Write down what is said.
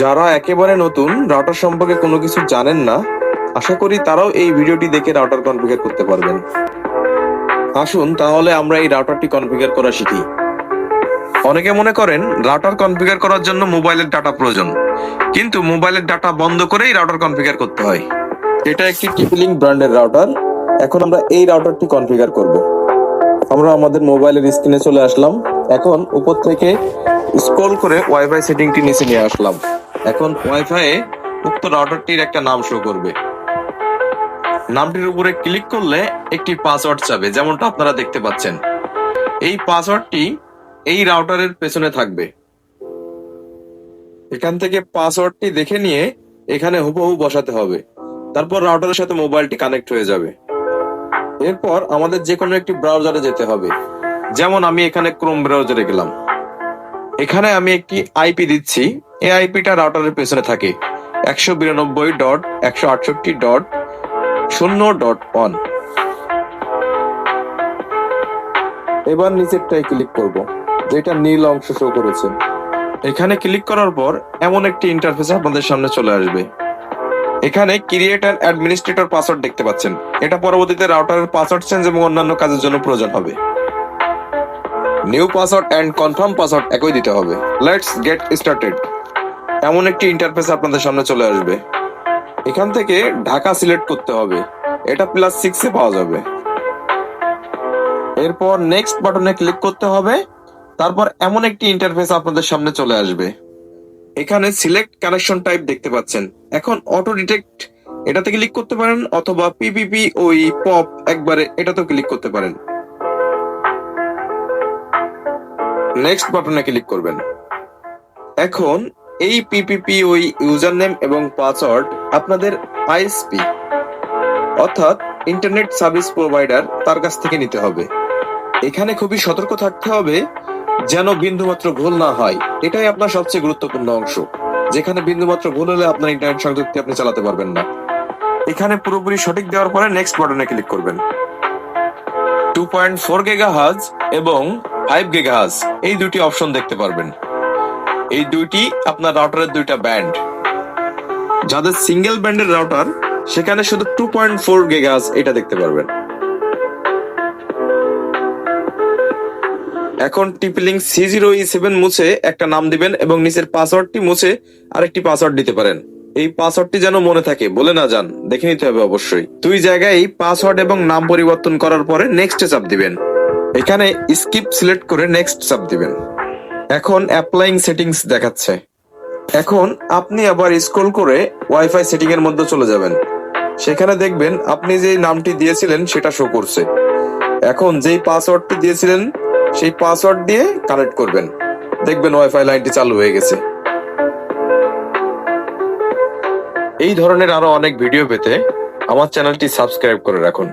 যারা একেবারে নতুন রাউটার সম্পর্কে কোনো কিছু জানেন না, আশা করি তারাও এই ভিডিওটি দেখে রাউটার কনফিগার করতে পারবেন। আসুন তাহলে আমরা এই রাউটারটি কনফিগার করা শিখি। অনেকে মনে করেন রাউটার কনফিগার করার জন্য মোবাইলের ডাটা প্রয়োজন, কিন্তু মোবাইলের ডাটা বন্ধ করেই রাউটার কনফিগার করতে হয়। এটা একটি টিপিলিং ব্র্যান্ডের রাউটার এখন আমরা এই রাউটারটি কনফিগার করব। আমরা আমাদের মোবাইলের স্ক্রিনে চলে আসলাম, এখন উপর থেকে স্ক্রল করে ওয়াইফাই সেটিংটি নিচে নিয়ে আসলাম। এখন ওয়াইফাই উক্ত রাউটারটির একটা নাম শো করবে। নামটির উপরে ক্লিক করলে একটি পাসওয়ার্ড চাবে, যেমনটা আপনারা দেখতে পাচ্ছেন। এই পাসওয়ার্ডটি এই রাউটারের পেছনে থাকবে। এখান থেকে পাসওয়ার্ডটি দেখে নিয়ে এখানে হুবহু বসাতে হবে। তারপর রাউটারের সাথে মোবাইলটি কানেক্ট হয়ে যাবে। এরপর আমাদের যে কোনো একটি ব্রাউজারে যেতে হবে। যেমন আমি এখানে ক্রোম ব্রাউজারে গেলাম। এখানে আমি একটি আইপি দিচ্ছি। এই আইপিটা রাউটারের পেছনে থাকে। একশো বিরানব্বই ডট একশো আটষট্টি ডট শূন্য ডট ওয়ান এবার নিচেরটাই ক্লিক করব, যেটা নীল অংশ শো করেছে। এখানে ক্লিক করার পর এমন একটি ইন্টারফেস আপনাদের সামনে চলে আসবে। এখানে ক্রিয়েট অ্যান্ড অ্যাডমিনিস্ট্রেটর পাসওয়ার্ড দেখতে পাচ্ছেন। এটা পরবর্তীতে রাউটারের পাসওয়ার্ড চেঞ্জ এবং অন্যান্য কাজের জন্য প্রয়োজন হবে। New password and confirm password একই দিতে হবে। লেটস গেট স্টার্টেড এমন একটি ইন্টারফেস আপনাদের সামনে চলে আসবে। এখান থেকে ঢাকা সিলেক্ট করতে হবে। এটা প্লাস সিক্সে পাওয়া যাবে। এরপর নেক্সট বাটনে ক্লিক করতে হবে। তারপর এমন একটি ইন্টারফেস আপনাদের সামনে চলে আসবে। এখানে সিলেক্ট কানেকশন টাইপ দেখতে পাচ্ছেন। এখন অটো ডিটেক্ট এটাতে ক্লিক করতে পারেন অথবা পিপিপি ওই পপ একবারে এটাতেও ক্লিক করতে পারেন। নেক্সট বাটনে ক্লিক করবেন। এখন এই পিপিপি ওই ইউজার নেম এবং পাসওয়ার্ড আপনাদের আইএসপি অর্থাৎ ইন্টারনেট সার্ভিস প্রোভাইডার তার কাছ থেকে নিতে হবে। এখানে খুবই সতর্ক থাকতে হবে যেন বিন্দুমাত্র ভুল না হয়। এটাই আপনার সবচেয়ে গুরুত্বপূর্ণ অংশ, যেখানে বিন্দুমাত্র ভুল হলে আপনার ইন্টারনেট সংযুক্তি আপনি চালাতে পারবেন না। এখানে পুরোপুরি সঠিক দেওয়ার পরে নেক্সট বাটনে ক্লিক করবেন। টু পয়েন্ট ফোর গেগা এবং ফাইভ গেগা হাজ এই দুটি অপশন দেখতে পারবেন। এই দুইটি আপনার রাউটারের দুইটা ব্যান্ড যাদের সিঙ্গেল ব্যান্ডের রাউটার সেখানে শুধু টু পয়েন্ট ফোর গেগাস এটা দেখতে পারবেন। এখন টিপিলিং সি জিরো ই সেভেন মুছে একটা নাম দিবেন এবং নিচের পাসওয়ার্ডটি মুছে আরেকটি পাসওয়ার্ড দিতে পারেন। এই পাসওয়ার্ডটি যেন মনে থাকে, বলে না যান। দেখে নিতে হবে অবশ্যই। দুই জায়গায় পাসওয়ার্ড এবং নাম পরিবর্তন করার পরে নেক্সট চাপ দিবেন। এখানে স্কিপ সিলেক্ট করে নেক্সট চাপ দিবেন। এখন অ্যাপ্লাইং সেটিংস দেখাচ্ছে। এখন আপনি আবার স্ক্রল করে ওয়াইফাই সেটিং এর মধ্যে চলে যাবেন। সেখানে দেখবেন আপনি যে নামটি দিয়েছিলেন সেটা শো করছে। এখন যেই পাসওয়ার্ডটি দিয়েছিলেন, সেই পাসওয়ার্ড দিয়ে কানেক্ট করবেন। দেখবেন ওয়াইফাই লাইনটি চালু হয়ে গেছে। এই ধরনের আরও অনেক ভিডিও পেতে আমার চ্যানেলটি সাবস্ক্রাইব করে রাখুন।